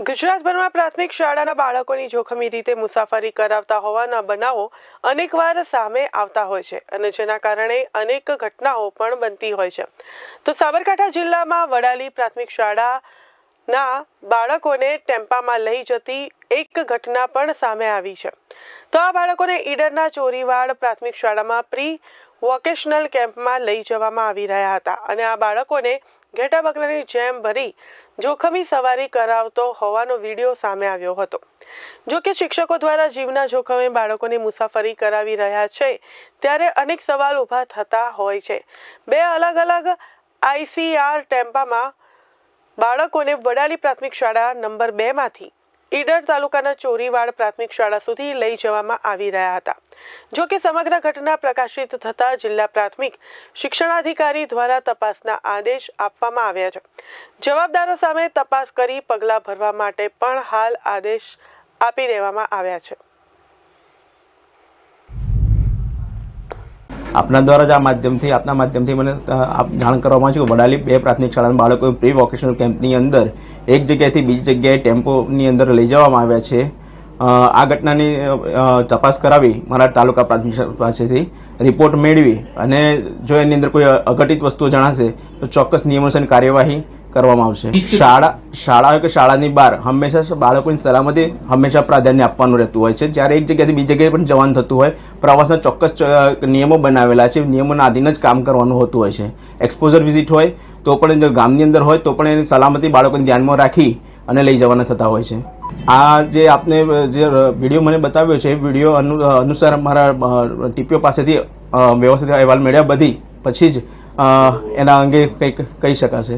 ગુજરાતભરમાં પ્રાથમિક શાળાના બાળકોની જોખમી રીતે મુસાફરી કરાવતા હોવાના બનાવો અનેકવાર સામે આવતા હોય છે અને જેના કારણે અનેક ઘટનાઓ પણ બનતી હોય છે. તો સાબરકાંઠા જિલ્લામાં વડાલી પ્રાથમિક શાળાના બાળકોને ટેમ્પામાં લઈ જતી એક ઘટના પણ સામે આવી છે. તો આ બાળકોને ઈડરના ચોરીવાડ પ્રાથમિક શાળામાં પ્રી વોકેશનલ કેમ્પમાં લઈ જવામાં આવી રહ્યા હતા અને આ બાળકોને ઘેટા બકરાની જેમ ભરી જોખમી સવારી કરાવતો હોવાનો વીડિયો સામે આવ્યો હતો. જો કે શિક્ષકો દ્વારા જીવના જોખમે બાળકોને મુસાફરી કરાવી રહ્યા છે, ત્યારે અનેક સવાલ ઊભા થતા હોય છે. બે અલગ અલગ આઈસીઆર ટેમ્પામાં બાળકોને વડાલી પ્રાથમિક શાળા નંબર બેમાંથી ઈડર તાલુકાના ચોરીવાડ પ્રાથમિક શાળા સુધી લઈ જવામાં આવી રહ્યા હતા. જો કે સમગ્ર ઘટના પ્રકાશિત થતાં જિલ્લા પ્રાથમિક શિક્ષણાધિકારી દ્વારા તપાસના આદેશ આપવામાં આવ્યા છે. જવાબદારો સામે તપાસ કરી પગલાં ભરવા માટે પણ હાલ આદેશ આપી દેવામાં આવ્યા છે. આપના દ્વારા જ આ માધ્યમથી, આપના માધ્યમથી મને આપ જાણ કરવામાં છે કે વડાલી બે પ્રાથમિક શાળાના બાળકો પ્રી વોકેશનલ કેમ્પની અંદર એક જગ્યાએથી બીજી જગ્યાએ ટેમ્પોની અંદર લઈ જવામાં આવ્યા છે. આ ઘટનાની તપાસ કરાવી મારા તાલુકા પ્રાથમિક પાસેથી રિપોર્ટ મેળવી અને જો એની અંદર કોઈ અઘટિત વસ્તુઓ જણાશે તો ચોક્કસ નિયમોસર કાર્યવાહી કરવામાં આવશે. શાળા શાળા હોય કે શાળાની બહાર હંમેશા બાળકોની સલામતી હંમેશા પ્રાધાન્ય આપવાનું રહેતું હોય છે. જ્યારે એક જગ્યાએથી બીજી જગ્યાએ પણ જવાનું થતું હોય પ્રવાસના ચોક્કસ નિયમો બનાવેલા છે. નિયમોના આધીન જ કામ કરવાનું હોતું હોય છે. એક્સપોઝર વિઝિટ હોય તો પણ જો ગામની અંદર હોય તો પણ એની સલામતી બાળકોને ધ્યાનમાં રાખી અને લઈ જવાના થતા હોય છે. આ જે આપને જે વીડિયો મને બતાવ્યો છે એ વીડિયો અનુ અનુસાર મારા ટીપીઓ પાસેથી વ્યવસ્થિત અહેવાલ મેળવ્યા. બધી પછી જ એના અંગે કંઈક કહી શકાશે.